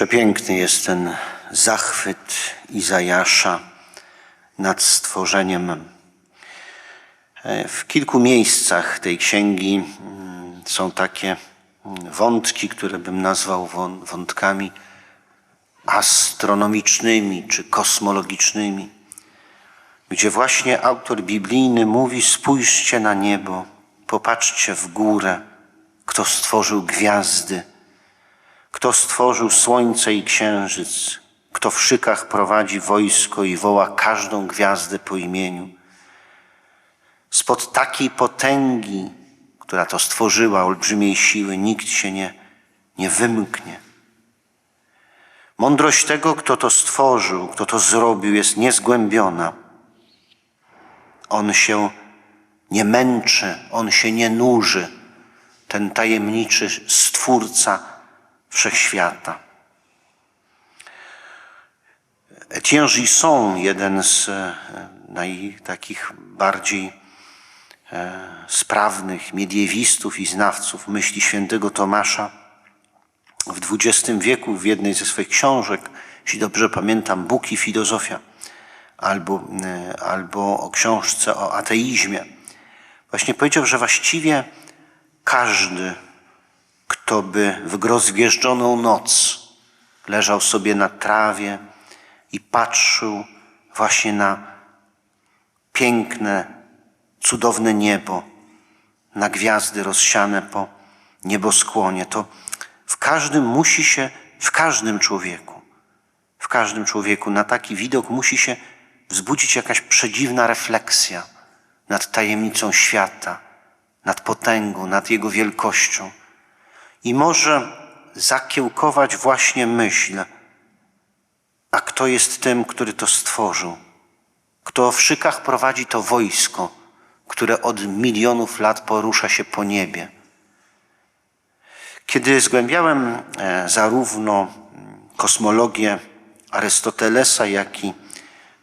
Przepiękny jest ten zachwyt Izajasza nad stworzeniem. E, W kilku miejscach tej księgi mm, są takie mm, wątki, które bym nazwał wą- wątkami astronomicznymi czy kosmologicznymi, gdzie właśnie autor biblijny mówi: Spójrzcie na niebo, popatrzcie w górę, kto stworzył gwiazdy, kto stworzył słońce i księżyc, kto w szykach prowadzi wojsko i woła każdą gwiazdę po imieniu. Spod takiej potęgi, która to stworzyła, olbrzymiej siły, nikt się nie, nie wymknie. Mądrość tego, kto to stworzył, kto to zrobił, jest niezgłębiona. On się nie męczy, on się nie nuży, ten tajemniczy stwórca wszechświata. Etienne Gisson, jeden z e, naj, takich bardziej e, sprawnych mediewistów i znawców myśli świętego Tomasza, w XX wieku w jednej ze swoich książek, jeśli dobrze pamiętam, Bóg i filozofia, albo, e, albo o książce o ateizmie, właśnie powiedział, że właściwie każdy, kto by w rozwieżdżoną noc leżał sobie na trawie i patrzył właśnie na piękne, cudowne niebo, na gwiazdy rozsiane po nieboskłonie, to w każdym musi się, w każdym człowieku, w każdym człowieku na taki widok musi się wzbudzić jakaś przedziwna refleksja nad tajemnicą świata, nad potęgą, nad jego wielkością. I może zakiełkować właśnie myśl, a kto jest tym, który to stworzył? Kto w szykach prowadzi to wojsko, które od milionów lat porusza się po niebie? Kiedy zgłębiałem e, zarówno kosmologię Arystotelesa, jak i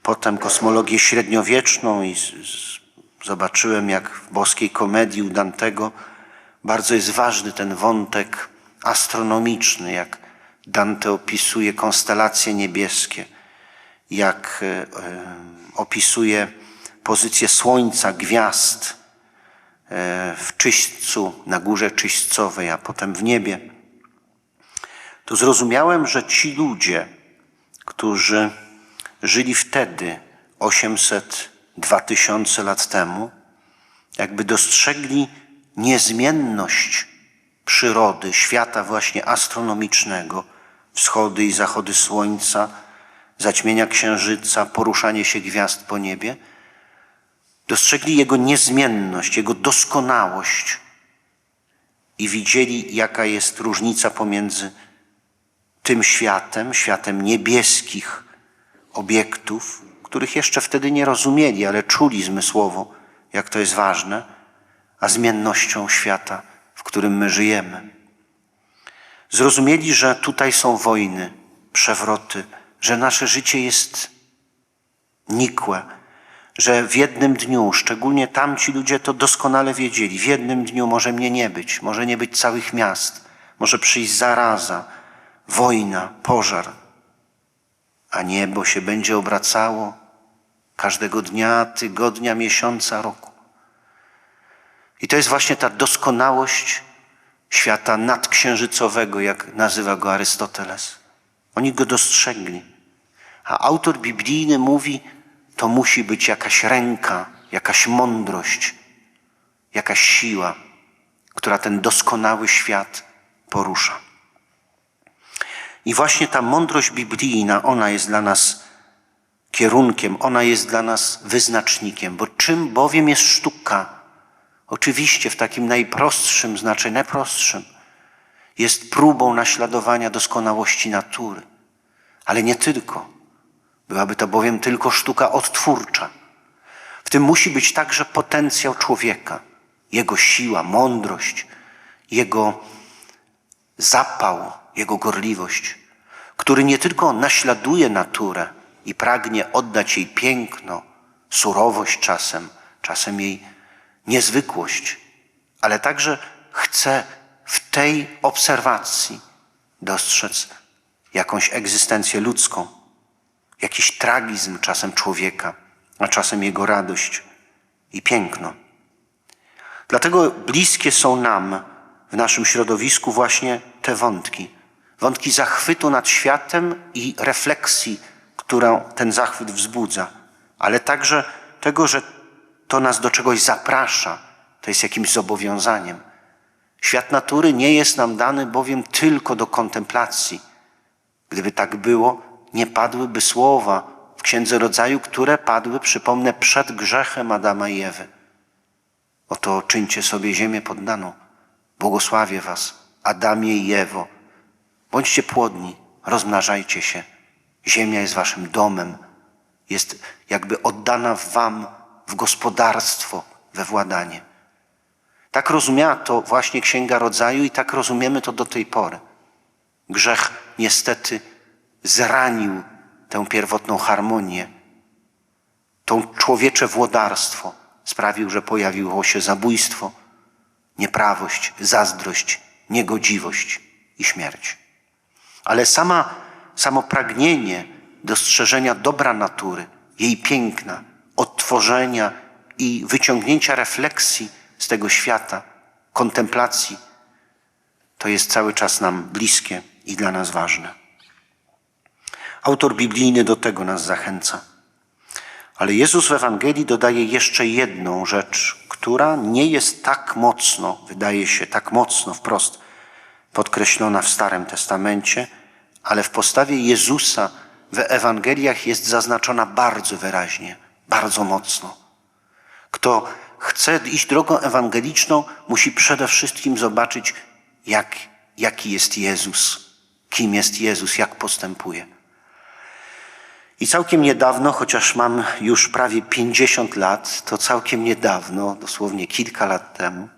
potem kosmologię średniowieczną i zobaczyłem, jak w boskiej komedii u Dantego bardzo jest ważny ten wątek astronomiczny, jak Dante opisuje konstelacje niebieskie, jak e, e, opisuje pozycję Słońca, gwiazd e, w czyśćcu, na górze czyśćcowej, a potem w niebie, to zrozumiałem, że ci ludzie, którzy żyli wtedy, 800, 2000 lat temu, jakby dostrzegli niezmienność przyrody, świata właśnie astronomicznego, wschody i zachody słońca, zaćmienia księżyca, poruszanie się gwiazd po niebie, dostrzegli jego niezmienność, jego doskonałość i widzieli, jaka jest różnica pomiędzy tym światem, światem niebieskich obiektów, których jeszcze wtedy nie rozumieli, ale czuli zmysłowo, jak to jest ważne, a zmiennością świata, w którym my żyjemy. Zrozumieli, że tutaj są wojny, przewroty, że nasze życie jest nikłe, że w jednym dniu, szczególnie tamci ludzie to doskonale wiedzieli, w jednym dniu może mnie nie być, może nie być całych miast, może przyjść zaraza, wojna, pożar, a niebo się będzie obracało każdego dnia, tygodnia, miesiąca, roku. I to jest właśnie ta doskonałość świata nadksiężycowego, jak nazywa go Arystoteles. Oni go dostrzegli. A autor biblijny mówi, to musi być jakaś ręka, jakaś mądrość, jakaś siła, która ten doskonały świat porusza. I właśnie ta mądrość biblijna, ona jest dla nas kierunkiem, ona jest dla nas wyznacznikiem, bo czym bowiem jest sztuka? Oczywiście w takim najprostszym znaczeniu, najprostszym, jest próbą naśladowania doskonałości natury, ale nie tylko. Byłaby to bowiem tylko sztuka odtwórcza. W tym musi być także potencjał człowieka, jego siła, mądrość, jego zapał, jego gorliwość, który nie tylko naśladuje naturę i pragnie oddać jej piękno, surowość czasem, czasem jej niezwykłość, ale także chce w tej obserwacji dostrzec jakąś egzystencję ludzką, jakiś tragizm czasem człowieka, a czasem jego radość i piękno. Dlatego bliskie są nam w naszym środowisku właśnie te wątki. Wątki zachwytu nad światem i refleksji, którą ten zachwyt wzbudza, ale także tego, że to nas do czegoś zaprasza, to jest jakimś zobowiązaniem. Świat natury nie jest nam dany bowiem tylko do kontemplacji. Gdyby tak było, nie padłyby słowa w Księdze Rodzaju, które padły, przypomnę, przed grzechem Adama i Ewy. Oto czyńcie sobie ziemię poddaną. Błogosławię was, Adamie i Ewo. Bądźcie płodni, rozmnażajcie się. Ziemia jest waszym domem, jest jakby oddana wam w gospodarstwo, we władanie. Tak rozumiała to właśnie Księga Rodzaju i tak rozumiemy to do tej pory. Grzech niestety zranił tę pierwotną harmonię, to człowiecze włodarstwo sprawił, że pojawiło się zabójstwo, nieprawość, zazdrość, niegodziwość i śmierć. Ale sama, samo pragnienie dostrzeżenia dobra natury, jej piękna, odtworzenia i wyciągnięcia refleksji z tego świata, kontemplacji, to jest cały czas nam bliskie i dla nas ważne. Autor biblijny do tego nas zachęca. Ale Jezus w Ewangelii dodaje jeszcze jedną rzecz, która nie jest tak mocno, wydaje się tak mocno wprost podkreślona w Starym Testamencie, ale w postawie Jezusa w Ewangeliach jest zaznaczona bardzo wyraźnie, bardzo mocno. Kto chce iść drogą ewangeliczną, musi przede wszystkim zobaczyć, jak, jaki jest Jezus, kim jest Jezus, jak postępuje. I całkiem niedawno, chociaż mam już prawie 50 lat, to całkiem niedawno, dosłownie kilka lat temu,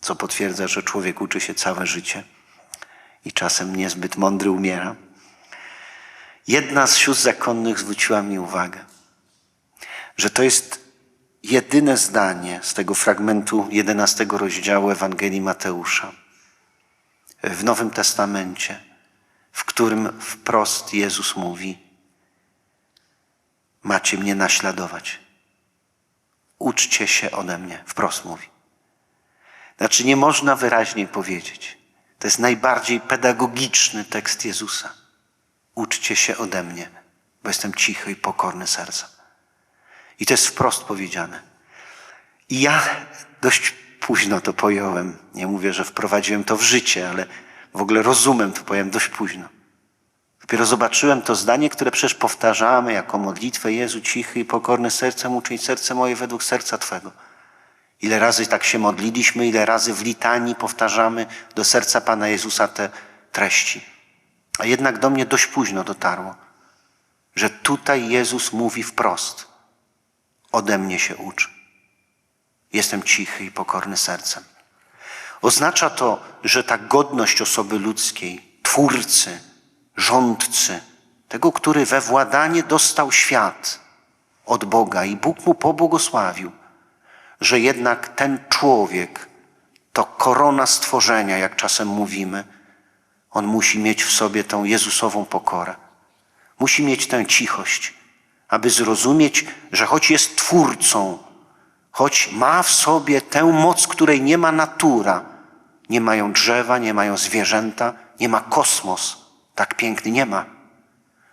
co potwierdza, że człowiek uczy się całe życie i czasem niezbyt mądry umiera. Jedna z sióstr zakonnych zwróciła mi uwagę, że to jest jedyne zdanie z tego fragmentu 11 rozdziału Ewangelii Mateusza w Nowym Testamencie, w którym wprost Jezus mówi: Macie mnie naśladować. Uczcie się ode mnie, wprost mówi. Znaczy, nie można wyraźniej powiedzieć. To jest najbardziej pedagogiczny tekst Jezusa. Uczcie się ode mnie, bo jestem cichy i pokorny sercem. I to jest wprost powiedziane. I ja dość późno to pojąłem. Nie mówię, że wprowadziłem to w życie, ale w ogóle rozumiem to powiem dość późno. Dopiero zobaczyłem to zdanie, które przecież powtarzamy jako modlitwę Jezu cichy i pokorny sercem, uczyń serce moje według serca Twego. Ile razy tak się modliliśmy, ile razy w litanii powtarzamy do serca Pana Jezusa te treści. A jednak do mnie dość późno dotarło, że tutaj Jezus mówi wprost: Ode mnie się ucz. Jestem cichy i pokorny sercem. Oznacza to, że ta godność osoby ludzkiej, twórcy, rządcy, tego, który we władanie dostał świat od Boga i Bóg mu pobłogosławił, że jednak ten człowiek to korona stworzenia, jak czasem mówimy, on musi mieć w sobie tą Jezusową pokorę. Musi mieć tę cichość, aby zrozumieć, że choć jest twórcą, choć ma w sobie tę moc, której nie ma natura, nie mają drzewa, nie mają zwierzęta, nie ma kosmos, tak piękny nie ma,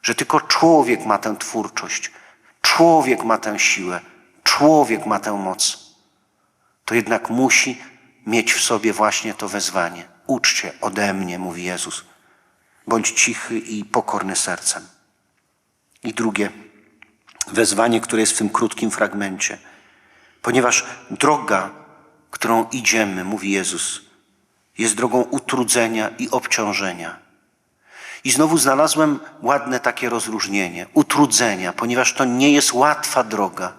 że tylko człowiek ma tę twórczość, człowiek ma tę siłę, człowiek ma tę moc, to jednak musi mieć w sobie właśnie to wezwanie. Uczcie ode mnie, mówi Jezus. Bądź cichy i pokorny sercem. I drugie wezwanie, które jest w tym krótkim fragmencie. Ponieważ droga, którą idziemy, mówi Jezus, jest drogą utrudzenia i obciążenia. I znowu znalazłem ładne takie rozróżnienie utrudzenia, ponieważ to nie jest łatwa droga.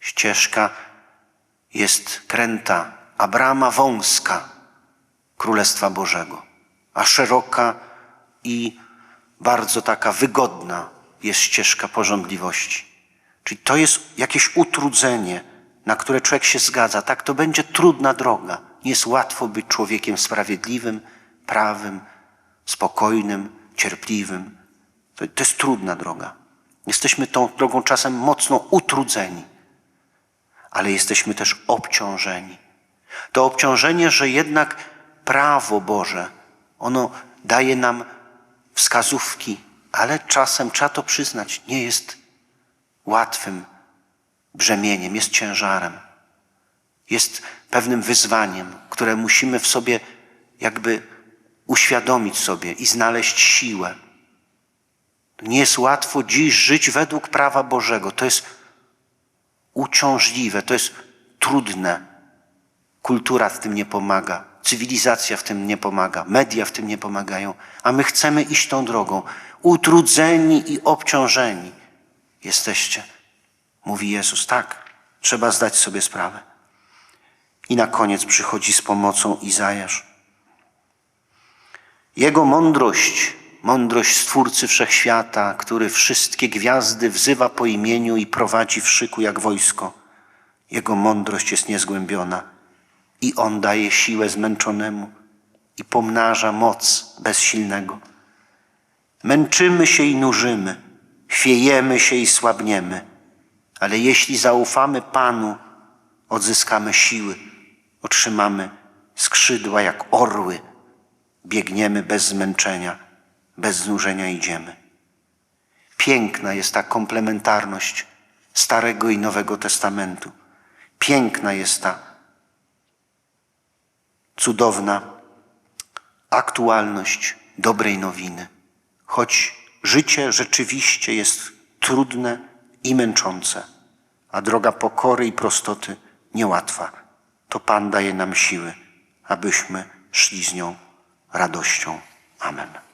Ścieżka jest kręta, a brama wąska Królestwa Bożego, a szeroka i bardzo taka wygodna jest ścieżka porządliwości. Czyli to jest jakieś utrudzenie, na które człowiek się zgadza. Tak, to będzie trudna droga. Nie jest łatwo być człowiekiem sprawiedliwym, prawym, spokojnym, cierpliwym. To, to jest trudna droga. Jesteśmy tą drogą czasem mocno utrudzeni, ale jesteśmy też obciążeni. To obciążenie, że jednak prawo Boże, ono daje nam wskazówki, ale czasem trzeba to przyznać, nie jest łatwym brzemieniem, jest ciężarem. Jest pewnym wyzwaniem, które musimy w sobie jakby uświadomić sobie i znaleźć siłę. Nie jest łatwo dziś żyć według prawa Bożego. To jest uciążliwe, to jest trudne. Kultura w tym nie pomaga, cywilizacja w tym nie pomaga, media w tym nie pomagają, a my chcemy iść tą drogą. Utrudzeni i obciążeni jesteście, mówi Jezus. Tak, trzeba zdać sobie sprawę. I na koniec przychodzi z pomocą Izajasz. Jego mądrość, mądrość Stwórcy Wszechświata, który wszystkie gwiazdy wzywa po imieniu i prowadzi w szyku jak wojsko. Jego mądrość jest niezgłębiona i On daje siłę zmęczonemu i pomnaża moc bezsilnego. Męczymy się i nużymy, chwiejemy się i słabniemy, ale jeśli zaufamy Panu, odzyskamy siły, otrzymamy skrzydła jak orły, biegniemy bez zmęczenia, bez znużenia idziemy. Piękna jest ta komplementarność Starego i Nowego Testamentu. Piękna jest ta cudowna aktualność dobrej nowiny. Choć życie rzeczywiście jest trudne i męczące, a droga pokory i prostoty niełatwa, to Pan daje nam siły, abyśmy szli z nią radością. Amen.